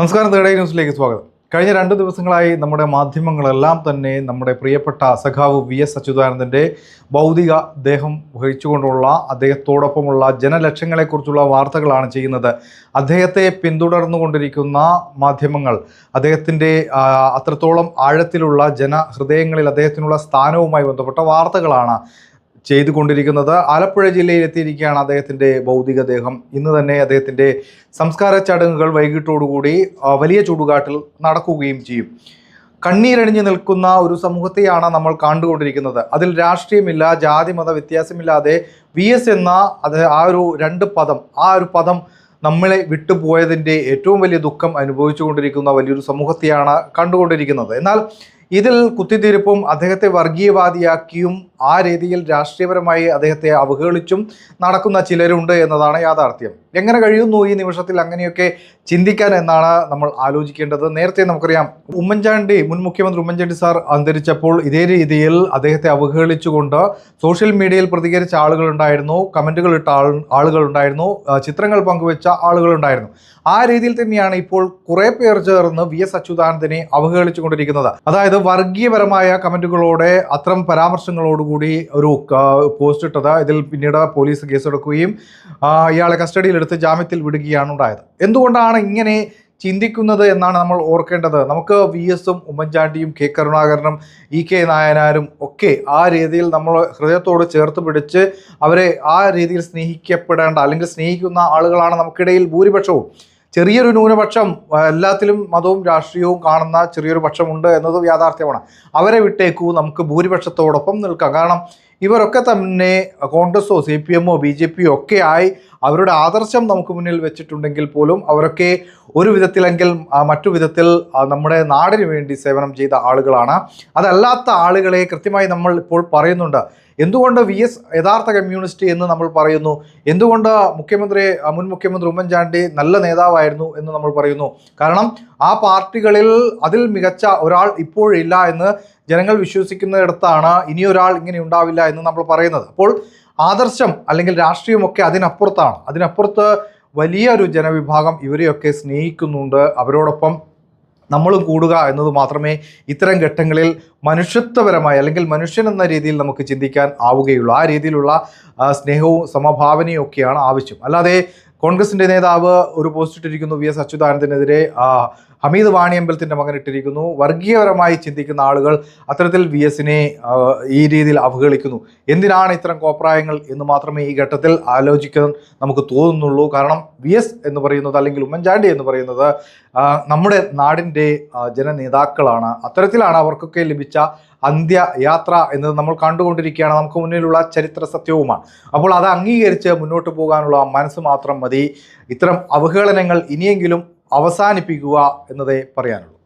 നമസ്കാരം തേടേ ന്യൂസിലേക്ക് സ്വാഗതം. കഴിഞ്ഞ രണ്ട് ദിവസങ്ങളായി നമ്മുടെ മാധ്യമങ്ങളെല്ലാം തന്നെ നമ്മുടെ പ്രിയപ്പെട്ട സഖാവ് വി എസ് അച്യുതാനന്ദന്റെ ഭൗതിക ദേഹം വഹിച്ചുകൊണ്ടുള്ള അദ്ദേഹത്തോടൊപ്പമുള്ള ജനലക്ഷ്യങ്ങളെക്കുറിച്ചുള്ള വാർത്തകളാണ് ചെയ്യുന്നത്. അദ്ദേഹത്തെ പിന്തുടർന്നുകൊണ്ടിരിക്കുന്ന മാധ്യമങ്ങൾ അദ്ദേഹത്തിന്റെ അത്രത്തോളം ആഴത്തിലുള്ള ജനഹൃദയങ്ങളിൽ അദ്ദേഹത്തിനുള്ള സ്ഥാനവുമായി ബന്ധപ്പെട്ട വാർത്തകളാണ് ചെയ്തുകൊണ്ടിരിക്കുന്നത്. ആലപ്പുഴ ജില്ലയിൽ എത്തിയിരിക്കുകയാണ് അദ്ദേഹത്തിന്റെ ഭൗതികദേഹം. ഇന്ന് തന്നെ അദ്ദേഹത്തിന്റെ സംസ്കാര ചടങ്ങുകൾ വൈകിട്ടോടുകൂടി വലിയ ചൂടുകാട്ടിൽ നടക്കുകയും ചെയ്യും. കണ്ണീരണിഞ്ഞു നിൽക്കുന്ന ഒരു സമൂഹത്തെയാണ് നമ്മൾ കണ്ടുകൊണ്ടിരിക്കുന്നത്. അതിൽ രാഷ്ട്രീയമില്ല ജാതി മത വ്യത്യാസമില്ലാതെ വി എസ് എന്ന അത് ആ ഒരു രണ്ട് പദം ആ ഒരു പദം നമ്മളെ വിട്ടുപോയതിന്റെ ഏറ്റവും വലിയ ദുഃഖം അനുഭവിച്ചുകൊണ്ടിരിക്കുന്ന വലിയൊരു സമൂഹത്തെയാണ് കണ്ടുകൊണ്ടിരിക്കുന്നത്. എന്നാൽ ഇതിൽ കുത്തിത്തിരിപ്പും അദ്ദേഹത്തെ വർഗീയവാദിയാക്കിയും ആ രീതിയിൽ രാഷ്ട്രീയപരമായി അദ്ദേഹത്തെ അവഹേളിച്ചും നടക്കുന്ന ചിലരുണ്ട് എന്നതാണ് യാഥാർത്ഥ്യം. എങ്ങനെ കഴിയുന്നു ഈ നിമിഷത്തിൽ അങ്ങനെയൊക്കെ ചിന്തിക്കാൻ എന്നാണ് നമ്മൾ ആലോചിക്കേണ്ടത്. നേരത്തെ നമുക്കറിയാം ഉമ്മൻചാണ്ടി മുൻ മുഖ്യമന്ത്രി ഉമ്മൻചാണ്ടി സാർ അന്തരിച്ചപ്പോൾ ഇതേ രീതിയിൽ അദ്ദേഹത്തെ അവഹേളിച്ചുകൊണ്ട് സോഷ്യൽ മീഡിയയിൽ പ്രതികരിച്ച ആളുകളുണ്ടായിരുന്നു കമന്റുകൾ ഇട്ട ആൾ ആളുകളുണ്ടായിരുന്നു ചിത്രങ്ങൾ പങ്കുവെച്ച ആളുകളുണ്ടായിരുന്നു ആ രീതിയിൽ തന്നെയാണ് ഇപ്പോൾ കുറേ പേർ ചേർന്ന് വി എസ് അച്യുതാനന്ദനെ അവഹേളിച്ചുകൊണ്ടിരിക്കുന്നത്. അതായത് വർഗീയപരമായ കമന്റുകളോടെ അത്തരം പരാമർശങ്ങളോടുകൂടി ഒരു പോസ്റ്റ് ഇട്ടത്. ഇതിൽ പിന്നീട് പോലീസ് കേസെടുക്കുകയും ഇയാളെ കസ്റ്റഡിയിലെടുത്ത് ജാമ്യത്തിൽ വിടുകയാണ് ഉണ്ടായത്. എന്തുകൊണ്ടാണ് ഇങ്ങനെ ചിന്തിക്കുന്നത് എന്നാണ് നമ്മൾ ഓർക്കേണ്ടത്. നമുക്ക് വി എസും ഉമ്മൻചാണ്ടിയും കെ കരുണാകരനും ഇ കെ നായനാരും ഒക്കെ ആ രീതിയിൽ നമ്മൾ ഹൃദയത്തോട് ചേർത്ത് പിടിച്ച് അവരെ ആ രീതിയിൽ സ്നേഹിക്കപ്പെടേണ്ട അല്ലെങ്കിൽ സ്നേഹിക്കുന്ന ആളുകളാണ് നമുക്കിടയിൽ ഭൂരിപക്ഷവും. ചെറിയൊരു ന്യൂനപക്ഷം എല്ലാത്തിലും മതവും രാഷ്ട്രീയവും കാണുന്ന ചെറിയൊരു പക്ഷമുണ്ട് എന്നത് യാഥാർത്ഥ്യമാണ്. അവരെ വിട്ടേക്കൂ നമുക്ക് ഭൂരിപക്ഷത്തോടൊപ്പം നിൽക്കാം. കാരണം ഇവരൊക്കെ തന്നെ കോൺഗ്രസോ സി പി എമ്മോ ബി ജെ പിയോ ഒക്കെ ആയി അവരുടെ ആദർശം നമുക്ക് മുന്നിൽ വെച്ചിട്ടുണ്ടെങ്കിൽ പോലും അവരൊക്കെ ഒരു വിധത്തിലെങ്കിൽ മറ്റു വിധത്തിൽ നമ്മുടെ നാടിന് വേണ്ടി സേവനം ചെയ്ത ആളുകളാണ്. അതല്ലാത്ത ആളുകളെ കൃത്യമായി നമ്മൾ ഇപ്പോൾ പറയുന്നുണ്ട്. എന്തുകൊണ്ട് വി എസ് യഥാർത്ഥ കമ്മ്യൂണിസ്റ്റ് എന്ന് നമ്മൾ പറയുന്നു? എന്തുകൊണ്ട് മുഖ്യമന്ത്രി മുൻ മുഖ്യമന്ത്രി ഉമ്മൻചാണ്ടി നല്ല നേതാവായിരുന്നു എന്ന് നമ്മൾ പറയുന്നു? കാരണം ആ പാർട്ടികളിൽ അതിൽ മികച്ച ഒരാൾ ഇപ്പോഴില്ല എന്ന് ജനങ്ങൾ വിശ്വസിക്കുന്നിടത്താണ് ഇനിയൊരാൾ ഇങ്ങനെ ഉണ്ടാവില്ല എന്ന് നമ്മൾ പറയുന്നത്. അപ്പോൾ ആദർശം അല്ലെങ്കിൽ രാഷ്ട്രീയമൊക്കെ അതിനപ്പുറത്താണ്. അതിനപ്പുറത്ത് വലിയൊരു ജനവിഭാഗം ഇവരെയൊക്കെ സ്നേഹിക്കുന്നുണ്ട്. അവരോടൊപ്പം നമ്മളും കൂടുക എന്നത് മാത്രമേ ഇത്തരം ഘട്ടങ്ങളിൽ മനുഷ്യത്വപരമായി അല്ലെങ്കിൽ മനുഷ്യൻ എന്ന രീതിയിൽ നമുക്ക് ചിന്തിക്കാൻ ആവുകയുള്ളൂ. ആ രീതിയിലുള്ള സ്നേഹവും സമഭാവനയും ഒക്കെയാണ് ആവശ്യം. അല്ലാതെ കോൺഗ്രസിന്റെ നേതാവ് ഒരു പോസ്റ്റ് ഇട്ടിരിക്കുന്നു വി എസ് അച്യുതാനന്ദനെതിരെ. ഹമീദ് വാണിയമ്പലത്തിന്റെ മകൻ ഇട്ടിരിക്കുന്നു. വർഗീയപരമായി ചിന്തിക്കുന്ന ആളുകൾ അത്തരത്തിൽ വി എസിനെ ഈ രീതിയിൽ അവഹേളിക്കുന്നു. എന്തിനാണ് ഇത്തരം കോപ്രായങ്ങൾ എന്ന് മാത്രമേ ഈ ഘട്ടത്തിൽ ആലോചിക്കാൻ നമുക്ക് തോന്നുന്നുള്ളൂ. കാരണം വി എസ് എന്ന് പറയുന്നത് അല്ലെങ്കിൽ ഉമ്മൻചാണ്ടി എന്ന് പറയുന്നത് നമ്മുടെ നാടിന്റെ ജനനേതാക്കളാണ്. അത്തരത്തിലാണ് അവർക്കൊക്കെ ലഭിച്ച അന്ത്യയാത്ര എന്നത് നമ്മൾ കണ്ടുകൊണ്ടിരിക്കുകയാണ്. നമുക്ക് മുന്നിലുള്ള ചരിത്ര സത്യവുമാണ്. അപ്പോൾ അത് അംഗീകരിച്ച് മുന്നോട്ട് പോകാനുള്ള മനസ്സ് മാത്രം മതി. ഇത്തരം അവഹേളനങ്ങൾ ഇനിയെങ്കിലും അവസാനിപ്പിക്കുക എന്നതേ പറയാനുള്ളൂ.